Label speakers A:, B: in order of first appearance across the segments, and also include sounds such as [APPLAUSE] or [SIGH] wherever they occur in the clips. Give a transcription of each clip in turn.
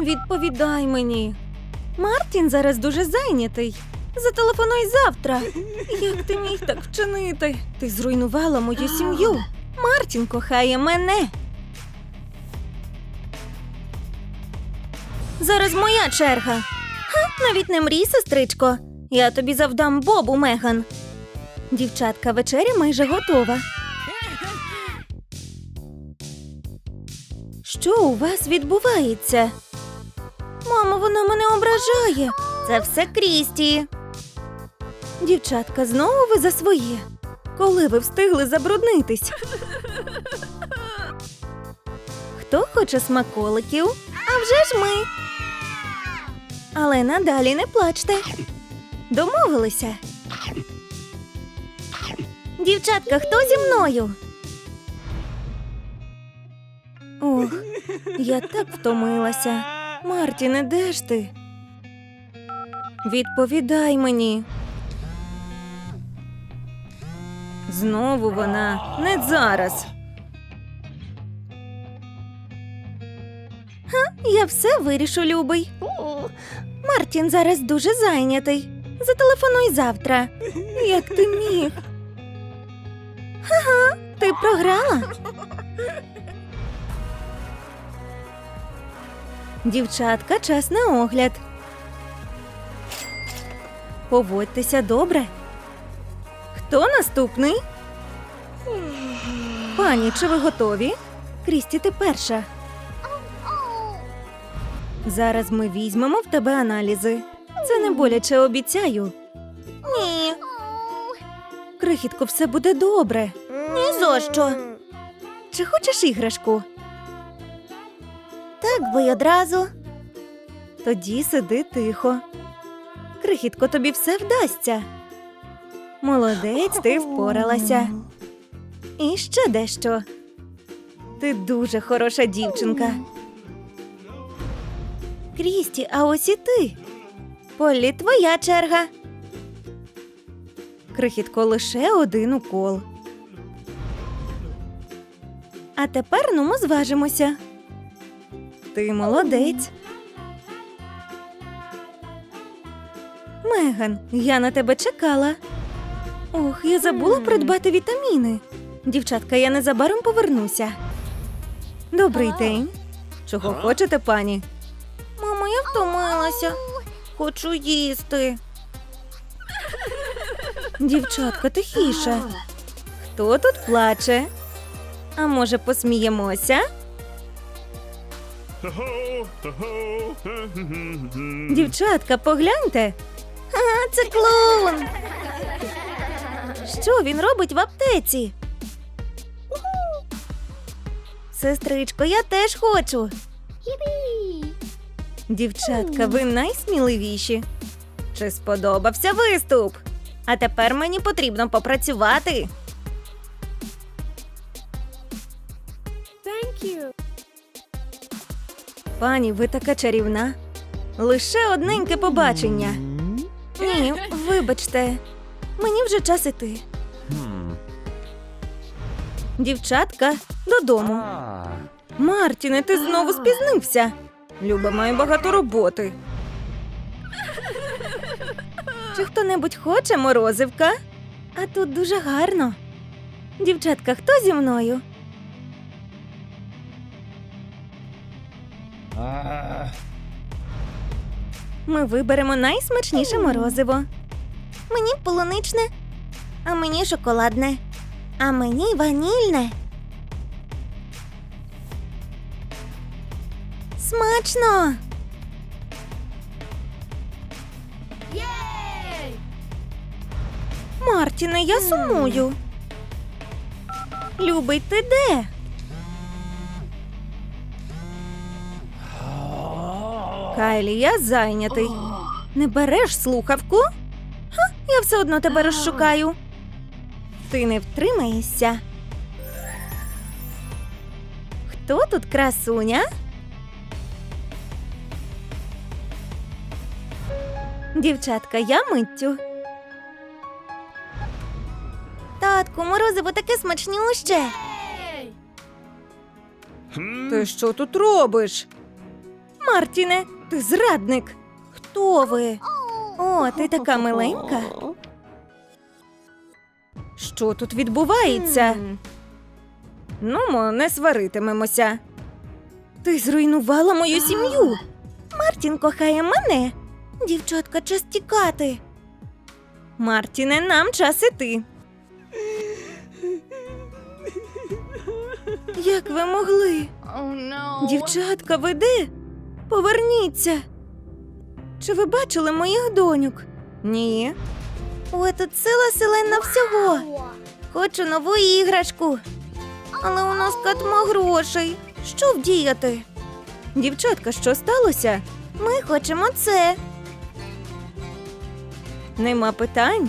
A: Відповідай мені. Мартін зараз дуже зайнятий. Зателефонуй завтра. Як ти міг так вчинити? Ти зруйнувала мою сім'ю. Мартін кохає мене. Зараз моя черга. Ха, навіть не мрій, сестричко. Я тобі завдам бобу, Меган. Дівчатка, вечеря майже готова. Що у вас відбувається? Мамо, вона мене ображає. Це все Крісті. Дівчатка, знову ви за своє. Коли ви встигли забруднитись? Хто хоче смаколиків? А вже ж ми. Але надалі не плачте. Домовилися. Дівчатка, хто зі мною? Ох, я так втомилася. Мартіне, де ж ти? Відповідай мені. Знову вона не зараз. Ха, я все вирішу, любий. Мартін зараз дуже зайнятий. Зателефонуй завтра. Як ти міг? Ага, ти програла. Дівчатка, час на огляд. Поводьтеся добре. Хто наступний? Пані, чи ви готові? Крісті, ти перша. Зараз ми візьмемо в тебе аналізи. Це не боляче обіцяю. Ні. Крихітко, все буде добре. Ні за що. Чи хочеш іграшку? Так би й одразу. Тоді сиди тихо. Крихітко, тобі все вдасться. Молодець, ти впоралася. І ще дещо. Ти дуже хороша дівчинка. Крісті, а ось і ти. Полі, твоя черга. Крихітко лише один укол. А тепер ну ми зважимося. Ти молодець. Меган, я на тебе чекала. Ох, я забула придбати вітаміни. Дівчатка, я незабаром повернуся. Добрий день. Чого хочете, пані? Мамо, я втомилася. Хочу їсти. Дівчатка, тихіше. Хто тут плаче? А може, посміємося? Дівчатка, погляньте. А, це клоун. Що він робить в аптеці? Сестричко, я теж хочу. Дівчатка, ви найсміливіші. Чи сподобався виступ? А тепер мені потрібно попрацювати. Пані, ви така чарівна. Лише одненьке побачення. Ні, вибачте, мені вже час іти. Дівчатка, додому. Мартіне, ти знову спізнився. Люба має багато роботи. Чи хто-небудь хоче морозивка? А тут дуже гарно. Дівчатка, хто зі мною? Ми виберемо найсмачніше морозиво. Мені полуничне, а мені шоколадне, а мені ванільне. Смачно!
B: Yay!
A: Мартіне, я сумую. Любий, ти де? Кайлі, я зайнятий. Не береш слухавку? Ха, я все одно тебе розшукаю. Ти не втримаєшся. Хто тут красуня? Дівчатка, я миттю. Татку, морозиво таке смачнюще. Ти що тут робиш? Мартіне, ти зрадник. Хто ви? О, ти така миленька. Що тут відбувається? Ну, не сваритимемося. Ти зруйнувала мою сім'ю. Мартін кохає мене. Дівчатка, час тікати. Мартіне, нам час іти. Як ви могли? Дівчатка, ви де? Поверніться. Чи ви бачили моїх доньок? Ні. Ой, тут сила селена всього. Хочу нову іграшку. Але у нас катма грошей. Що вдіяти? Дівчатка, що сталося? Ми хочемо це. Нема питань.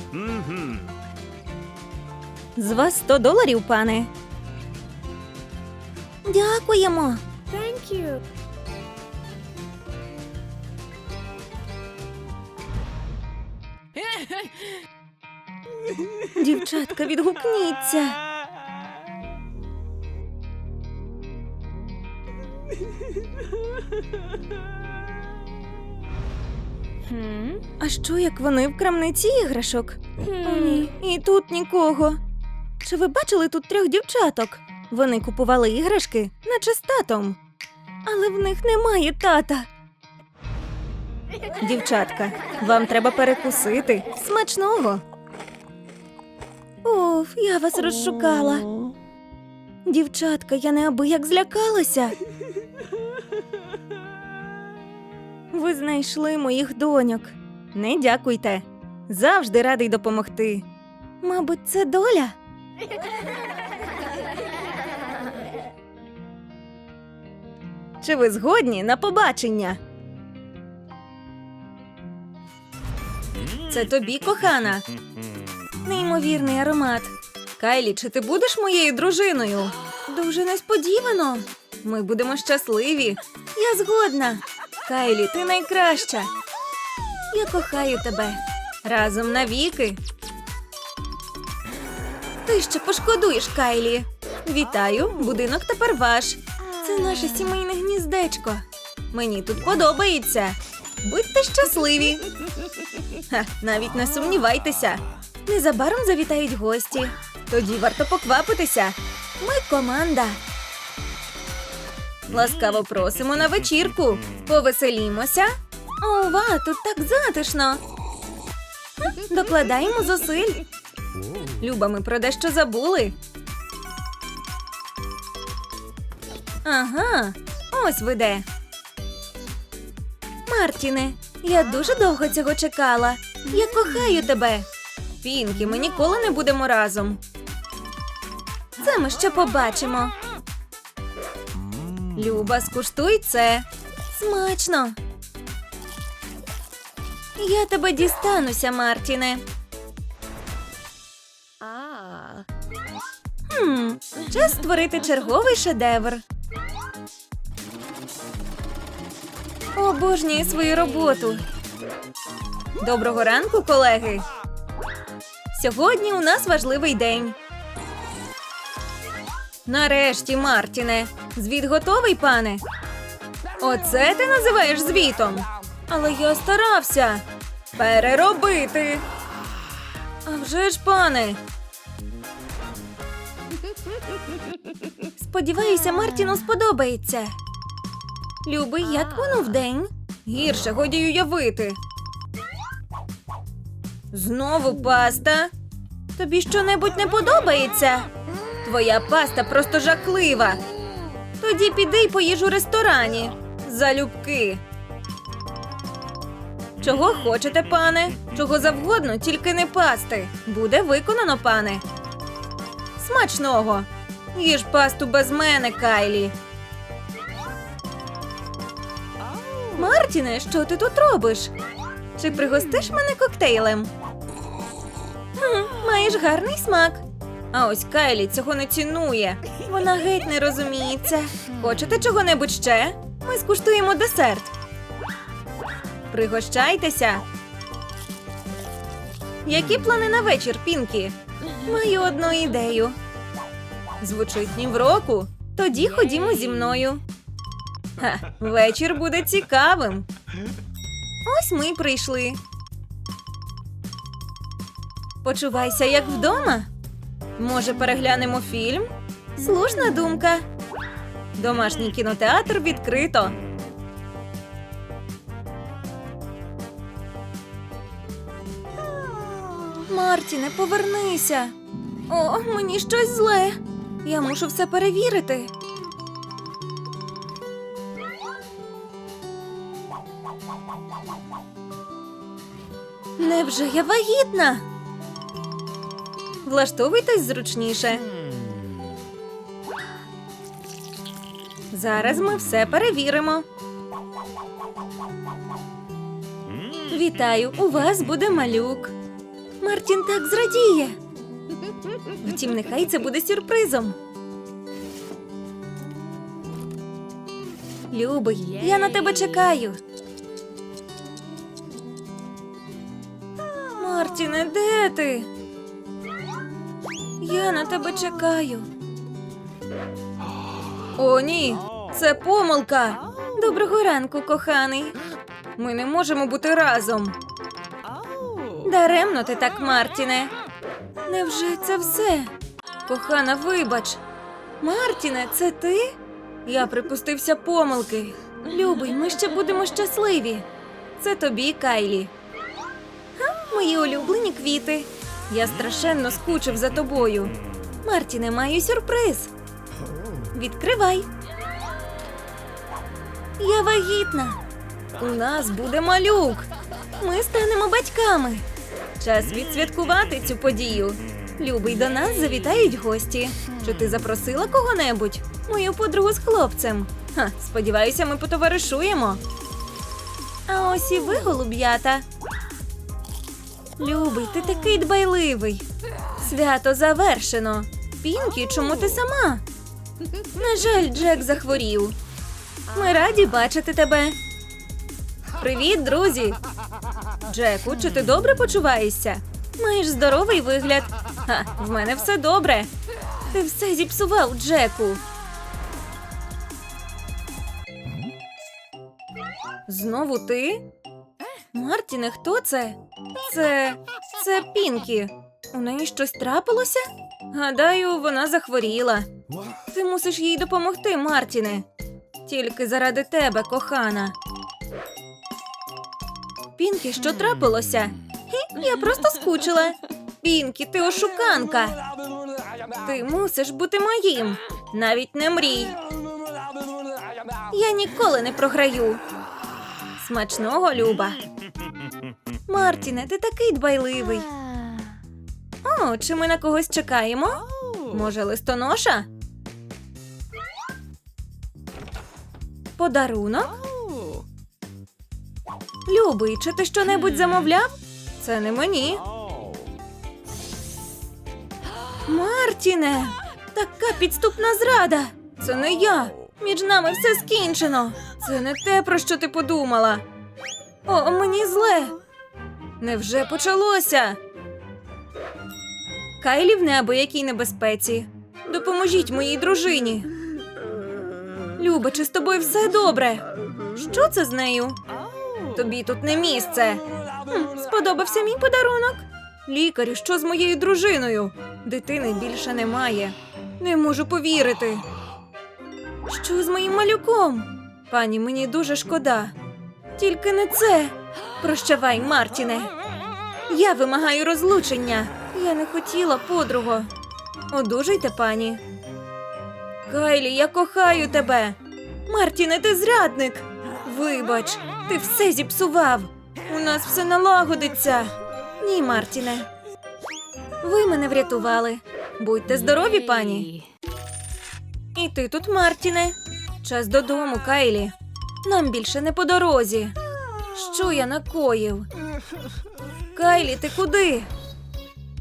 A: З вас 100 доларів, пане. Дякуємо.
B: Thank you.
A: Дівчатка, відгукніться. А що, як вони в крамниці іграшок? О, ні, і тут нікого. Чи ви бачили тут трьох дівчаток? Вони купували іграшки, наче з татом. Але в них немає тата. Дівчатка, вам треба перекусити. Смачного. Уф, я вас розшукала. Дівчатка, я неабияк злякалася. Ви знайшли моїх доньок. Не дякуйте. Завжди радий допомогти. Мабуть, це доля. Чи ви згодні на побачення? Це тобі, кохана. Неймовірний аромат. Кайлі, чи ти будеш моєю дружиною? Дуже несподівано. Ми будемо щасливі. Я згодна. Кайлі, ти найкраща. Я кохаю тебе. Разом навіки. Ти ще пошкодуєш, Кайлі. Вітаю, будинок тепер ваш. Це наше сімейне гніздечко. Мені тут подобається. Будьте щасливі. Ха, навіть не сумнівайтеся. Незабаром завітають гості. Тоді варто поквапитися. Ми команда. Ласкаво просимо на вечірку. Повеселімося. Ова, тут так затишно. Докладаємо зусиль. Люба, ми про дещо забули. Ага, ось ви де. Мартіне, я дуже довго цього чекала. Я кохаю тебе. Пінкі, ми ніколи не будемо разом. Це ми ще побачимо. Люба, скуштуй це. Смачно. Я тебе дістануся, Мартіне. Хм, час створити черговий шедевр. Обожнюю свою роботу. Доброго ранку, колеги. Сьогодні у нас важливий день. Нарешті, Мартіне. Звіт готовий, пане. Оце ти називаєш звітом. Але я старався. Переробити. А вже ж, пане. Сподіваюся, Мартіну сподобається. Любий, як воно вдень? Гірше годі уявити. Знову паста. Тобі щонебудь не подобається? Твоя паста просто жахлива. Тоді піди й поїж у ресторані. Залюбки. Чого хочете, пане? Чого завгодно, тільки не пасти. Буде виконано, пане. Смачного. Їж пасту без мене, Кайлі. Мартіне, що ти тут робиш? Чи пригостиш мене коктейлем? Хм, маєш гарний смак. А ось Кайлі цього не цінує. Вона геть не розуміється. Хочете чого-небудь ще? Ми скуштуємо десерт. Пригощайтеся. Які плани на вечір, Пінкі? Маю одну ідею. Звучить ні в року. Тоді ходімо зі мною. Вечір буде цікавим. Ось ми й прийшли. Почувайся як вдома. Може, переглянемо фільм? Слушна думка. Домашній кінотеатр відкрито. Мартіне, повернися. О, мені щось зле. Я мушу все перевірити. Невже я вагітна? Влаштовуйтесь зручніше. Зараз ми все перевіримо. Вітаю, у вас буде малюк. Мартін так зрадіє. Втім, нехай це буде сюрпризом. Любий, я на тебе чекаю. Мартіне, де ти? Я на тебе чекаю. О, ні, це помилка. Доброго ранку, коханий. Ми не можемо бути разом. Даремно ти так, Мартіне. Невже це все? Кохана, вибач. Мартіне, це ти? Я припустився помилки. Любий, ми ще будемо щасливі. Це тобі, Кайлі. Мої улюблені квіти. Я страшенно скучив за тобою. Мартіне, маю сюрприз. Відкривай. Я вагітна. У нас буде малюк. Ми станемо батьками. Час відсвяткувати цю подію. Любий, до нас завітають гості. Чи ти запросила кого-небудь? Мою подругу з хлопцем. Ха, сподіваюся, ми потоваришуємо. А ось і ви, голуб'ята. Любий, ти такий дбайливий. Свято завершено. Пінкі, чому ти сама? На жаль, Джек захворів. Ми раді бачити тебе. Привіт, друзі! Джеку, чи ти добре почуваєшся? Маєш здоровий вигляд. Ха, в мене все добре. Ти все зіпсував, Джеку. Знову ти? Мартіне, хто це? Це. це Пінкі. У неї щось трапилося? Гадаю, вона захворіла. Ти мусиш їй допомогти, Мартіне. Тільки заради тебе, кохана. Пінкі, що трапилося? Хі, я просто скучила. Пінкі, ти ошуканка. Ти мусиш бути моїм. Навіть не мрій. Я ніколи не програю. Смачного, Люба. Мартіне, ти такий дбайливий. О, чи ми на когось чекаємо? Може, листоноша? Подарунок? Любий, чи ти щонебудь замовляв? Це не мені. Мартіне! Така підступна зрада! Це не я! Між нами все скінчено! Це не те, про що ти подумала. О, мені зле. Невже почалося? Кайлі в неабиякій небезпеці. Допоможіть моїй дружині. Люба, чи з тобою все добре? Що це з нею? Тобі тут не місце. Хм, сподобався мій подарунок. Лікарю, що з моєю дружиною? Дитини більше немає. Не можу повірити. Що з моїм малюком? Пані, мені дуже шкода. Тільки не це. Прощавай, Мартіне. Я вимагаю розлучення. Я не хотіла, подруго. Одужайте, пані. Кайлі, я кохаю тебе. Мартіне, ти зрадник. Вибач, ти все зіпсував. У нас все налагодиться. Ні, Мартіне. Ви мене врятували. Будьте здорові, пані. І ти тут, Мартіне. Час додому, Кайлі. Нам більше не по дорозі. Що я накоїв? Кайлі, ти куди?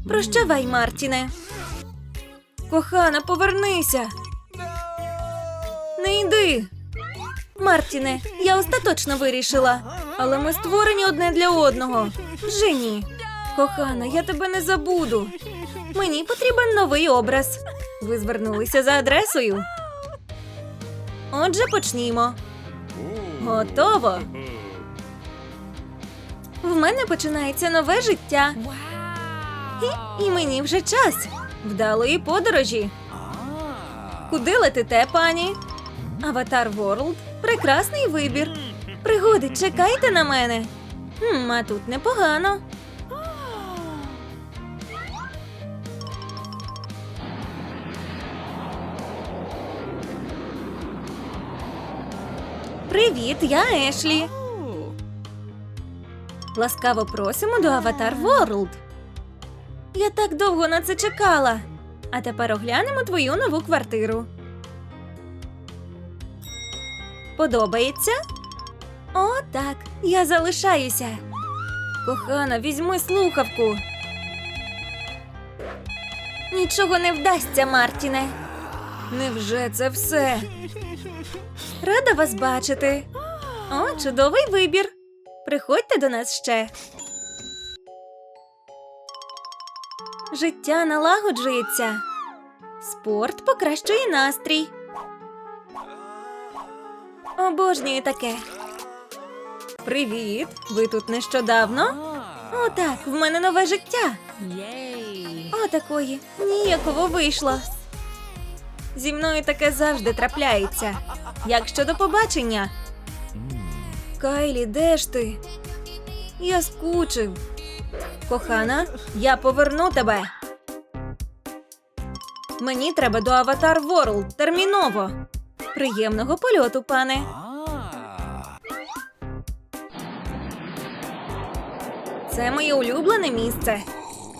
A: Прощавай, Мартіне. Кохана, повернися. Не йди. Мартіне, я остаточно вирішила. Але ми створені одне для одного. Вже ні. Кохана, я тебе не забуду. Мені потрібен новий образ. Ви звернулися за адресою. Отже, почнімо. Готово. В мене починається нове життя. І мені вже час вдалої подорожі. Куди летите, пані? Аватар Ворлд прекрасний вибір. Пригоди, чекайте на мене. Хм, а тут непогано. Привіт, я Ешлі. Ласкаво просимо до Аватар Ворлд. Я так довго на це чекала. А тепер оглянемо твою нову квартиру. Подобається? О, так, я залишаюся. Кохана, візьми слухавку. Нічого не вдасться, Мартіне. Невже це все? Рада вас бачити. О, чудовий вибір. Приходьте до нас ще. Життя налагоджується. Спорт покращує настрій. Обожнюю таке. Привіт! Ви тут нещодавно? О, так, в мене нове життя. О, такої. Ніяково вийшло. Зі мною таке завжди трапляється. Як щодо побачення? Кайлі, де ж ти? Я скучив. Кохана, я поверну тебе. Мені треба до Аватар Ворлд терміново. Приємного польоту, пане. Це моє улюблене місце.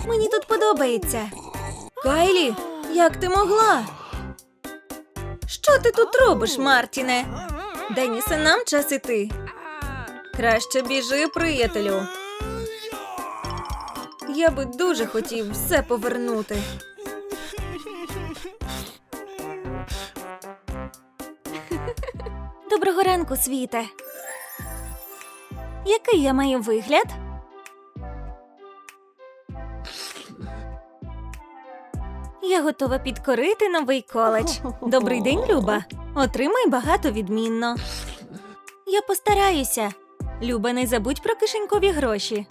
A: Мені тут подобається. Кайлі, як ти могла? Що ти тут робиш, Мартіне? Денісе, нам час іти. Краще біжи, приятелю. Я би дуже хотів все повернути. Доброго ранку, світе. Який я маю вигляд? Я готова підкорити новий коледж. Добрий день, Люба. Отримай багато відмінно. Я постараюся. Люба, не забудь про кишенькові гроші.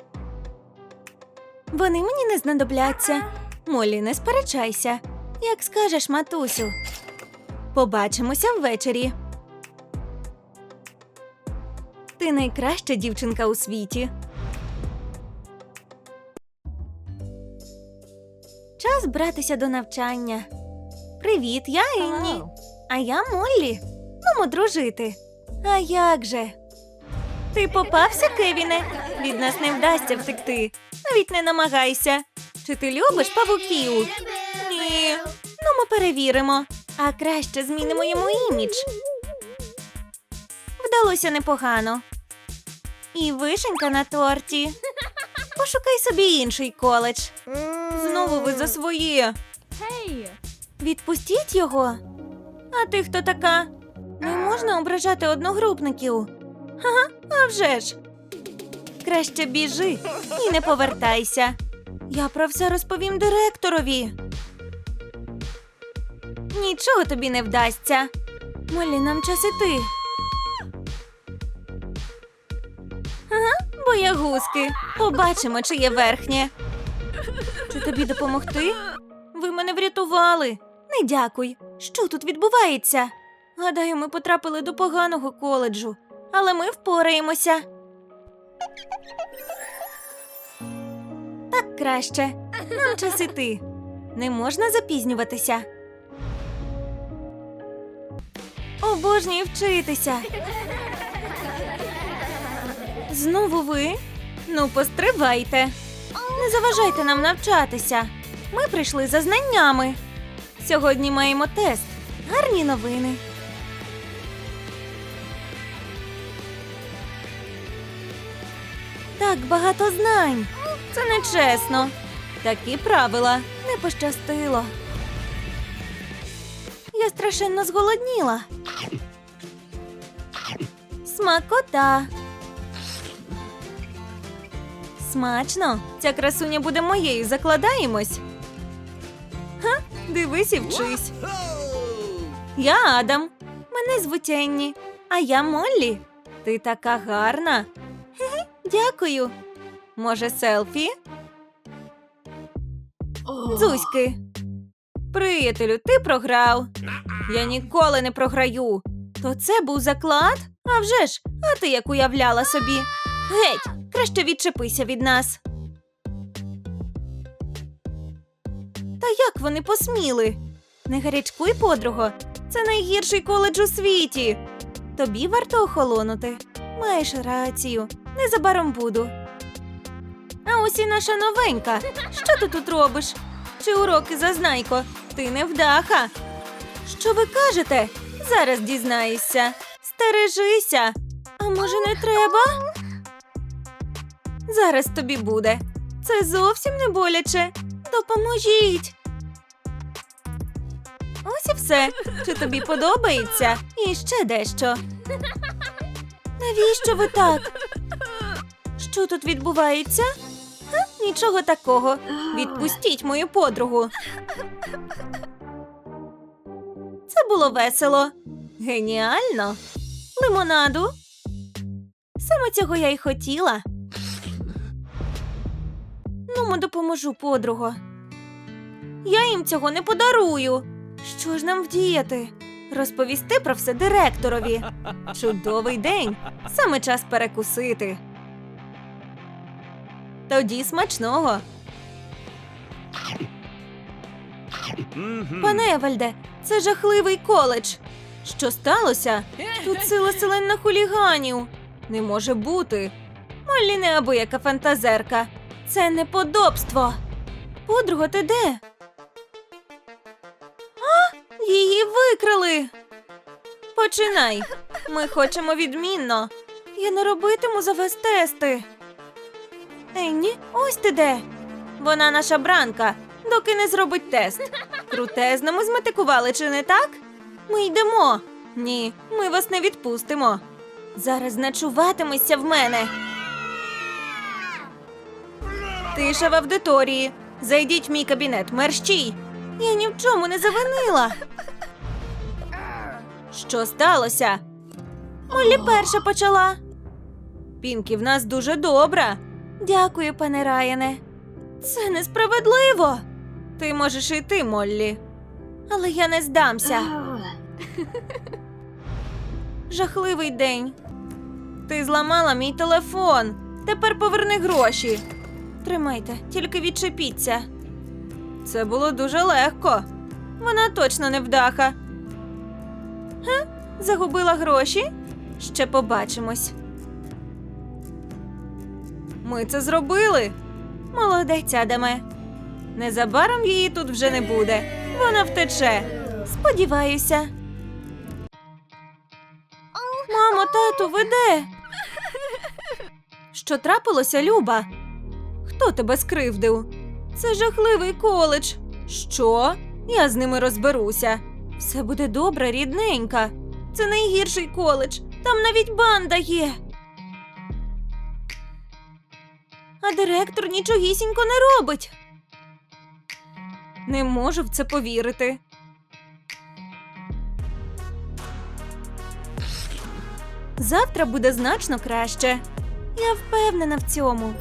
A: Вони мені не знадобляться. Молі, не сперечайся. Як скажеш, матусю. Побачимося ввечері. Ти найкраща дівчинка у світі. Час братися до навчання. Привіт, я Енні. А я Моллі. Мамо дружити. А як же? Ти попався, Кевіне? Від нас не вдасться втекти. Навіть не намагайся. Чи ти любиш павуків? Ні. Ну, ми перевіримо. А краще змінимо йому імідж. Вдалося непогано. І вишенька на торті. Пошукай собі інший коледж. Знову ви за своє. Відпустіть його. А ти хто така? Не можна ображати одногрупників. Ага, а вже ж. Краще біжи і не повертайся. Я про все розповім директорові. Нічого тобі не вдасться. Молі, нам час іти. Ага, боягузки. Побачимо, чи є верхнє. Чи тобі допомогти? Ви мене врятували. Не дякуй. Що тут відбувається? Гадаю, ми потрапили до поганого коледжу, але ми впораємося. Так краще. Нам час іти. Не можна запізнюватися. Обожнюю вчитися. Знову ви? Ну, постривайте. Не заважайте нам навчатися. Ми прийшли за знаннями. Сьогодні маємо тест. Гарні новини. Так багато знань. Це не чесно. Такі правила не пощастило. Я страшенно зголодніла. Смакота. Смачно. Ця красуня буде моєю. Закладаємось. Ха, дивись і вчись. Я Адам. Мене звуть Енні. А я Моллі. Ти така гарна. Дякую. Може, селфі? Дзузьки. Приятелю, ти програв. Я ніколи не програю. То це був заклад? А вже ж, а ти як уявляла собі. Геть, краще відчепися від нас. Та як вони посміли? Не гарячкуй, подруго. Це найгірший коледж у світі. Тобі варто охолонути. Маєш рацію. Незабаром буду. А ось і наша новенька. Що ти тут робиш? Чи уроки зазнайко? Ти невдаха. Що ви кажете? Зараз дізнаєшся. Стережися. А може, не треба? Зараз тобі буде. Це зовсім не боляче. Допоможіть. Ось і все. Чи тобі подобається? І ще дещо. Навіщо ви так? Що тут відбувається? Га? Нічого такого. Відпустіть мою подругу. Це було весело. Геніально. Лимонаду. Саме цього я й хотіла. Ну, мо допоможу, подруго. Я їм цього не подарую. Що ж нам вдіяти? Розповісти про все директорові. Чудовий день. Саме час перекусити. Тоді смачного. Пане Евальде, це жахливий коледж. Що сталося? Тут сила селена хуліганів. Не може бути. Моллі неабияка фантазерка. Це неподобство. Подруга, ти де? Викрали. Починай. Ми хочемо відмінно. Я не робитиму за вас тести. Енні, ось ти де. Вона наша бранка, доки не зробить тест. Крутезно ми зметикували, чи не так? Ми йдемо. Ні, ми вас не відпустимо. Зараз ночуватимешся в мене. Тиша в аудиторії. Зайдіть в мій кабінет, мерщій. Я ні в чому не завинила. Що сталося? Моллі перша почала. Пінкі в нас дуже добра. Дякую, пане Раяне. Це несправедливо. Ти можеш йти, Моллі. Але я не здамся. [LAUGHS] Жахливий день. Ти зламала мій телефон. Тепер поверни гроші. Тримайте, тільки відчепіться. Це було дуже легко. Вона точно не вдаха. Га? Загубила гроші? Ще побачимось. Ми це зробили. Молодець, Адаме. Незабаром її тут вже не буде. Вона втече. Сподіваюся. Мамо, тату, ви де? Що трапилося, Люба? Хто тебе скривдив? Це жахливий коледж. Що? Я з ними розберуся. Все буде добре, рідненька. Це найгірший коледж. Там навіть банда є. А директор нічогісінько не робить. Не можу в це повірити. Завтра буде значно краще. Я впевнена в цьому.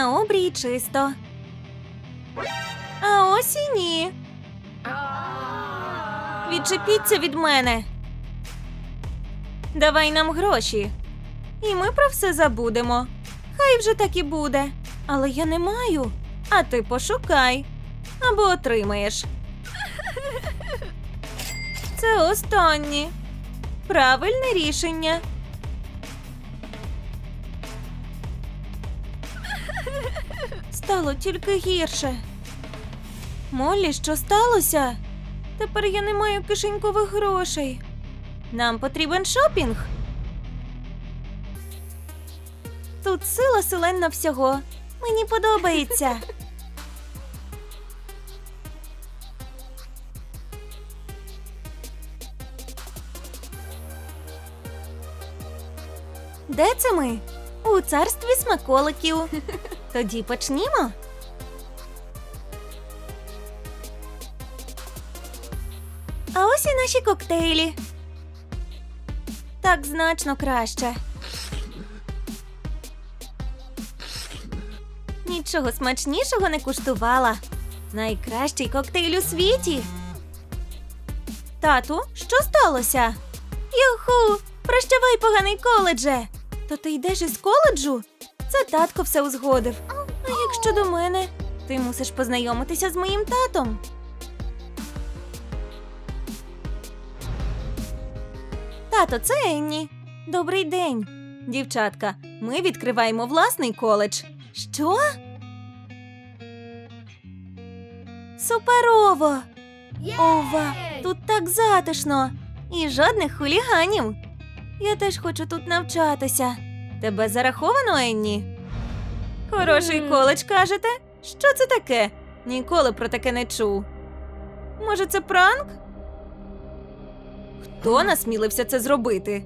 A: На обрії чисто. А ось і ні. Відчепіться від мене. Давай нам гроші. І ми про все забудемо. Хай вже так і буде. Але я не маю. А ти пошукай або отримаєш. Це останнє. Правильне рішення. Стало тільки гірше. Моллі, що сталося? Тепер я не маю кишенькових грошей. Нам потрібен шопінг. Тут сила селенна всього. Мені подобається. Де це ми? У царстві смаколиків. Тоді почнімо. А ось і наші коктейлі. Так значно краще. Нічого смачнішого не куштувала. Найкращий коктейль у світі. Тату, що сталося? Юху, прощавай, поганий коледже. То ти йдеш із коледжу? Це татко все узгодив. А як щодо мене, ти мусиш познайомитися з моїм татом. Тато, це Енні. Добрий день. Дівчатка, ми відкриваємо власний коледж. Що? Суперово! Ова, тут так затишно. І жодних хуліганів. Я теж хочу тут навчатися. Тебе зараховано, Енні? Хороший коледж, кажете? Що це таке? Ніколи про таке не чув. Може, це пранк? Хто насмілився це зробити?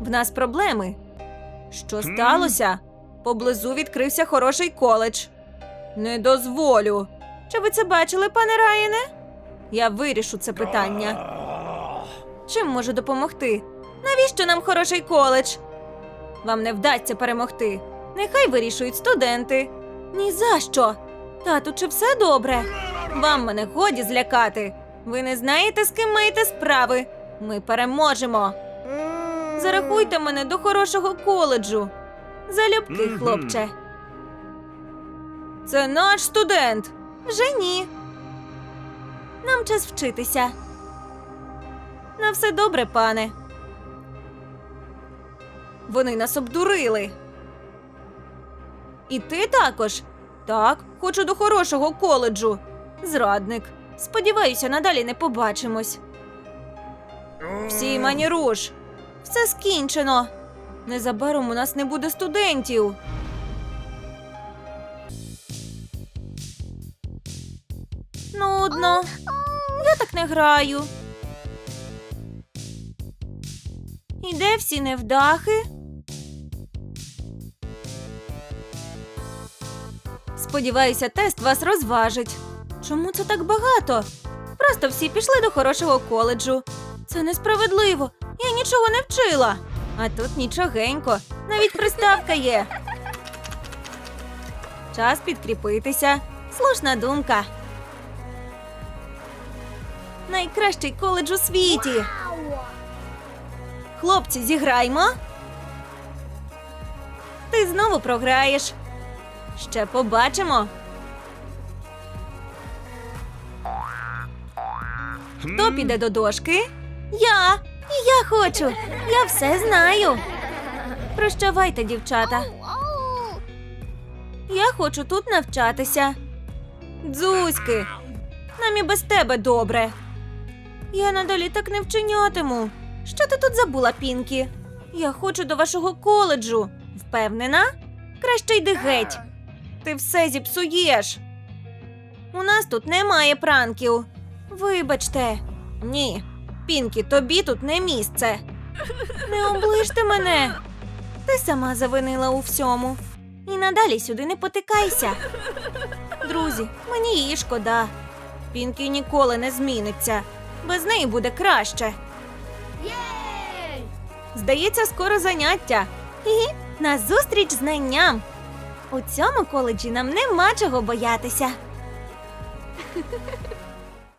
A: В нас проблеми. Що сталося? Поблизу відкрився хороший коледж. Не дозволю. Чи ви це бачили, пане Райане? Я вирішу це питання. Чим можу допомогти? Навіщо нам хороший коледж? Вам не вдасться перемогти. Нехай вирішують студенти. Ні за що. Тату, чи все добре? Вам мене годі злякати. Ви не знаєте, з ким маєте справи. Ми переможемо. Зарахуйте мене до хорошого коледжу. Залюбки, хлопче. Це наш студент. Вже ні. Нам час вчитися. На все добре, пане. Вони нас обдурили. І ти також? Так, хочу до хорошого коледжу. Зрадник. Сподіваюся, надалі не побачимось. Всі мані руш. Все скінчено. Незабаром у нас не буде студентів. Нудно. Я так не граю. І де всі невдахи? Сподіваюся, тест вас розважить. Чому це так багато? Просто всі пішли до хорошого коледжу. Це несправедливо. Я нічого не вчила. А тут нічогенько. Навіть приставка є. Час підкріпитися. Слушна думка. Найкращий коледж у світі. Хлопці, зіграймо. Ти знову програєш. Ще побачимо. Хто піде до дошки? Я. Я хочу. Я все знаю. Прощавайте, дівчата. Я хочу тут навчатися. Дзузьки, нам і без тебе добре. Я надалі так не вчинятиму. Що ти тут забула, Пінкі? Я хочу до вашого коледжу. Впевнена? Краще йди геть. Ти все зіпсуєш. У нас тут немає пранків. Вибачте. Ні. Пінкі, тобі тут не місце. Не оближте мене. Ти сама завинила у всьому. І надалі сюди не потикайся. Друзі, мені її шкода. Пінкі ніколи не зміниться. Без неї буде краще. Здається, скоро заняття. Хі-хі, на зустріч знанням. У цьому коледжі нам нема чого боятися.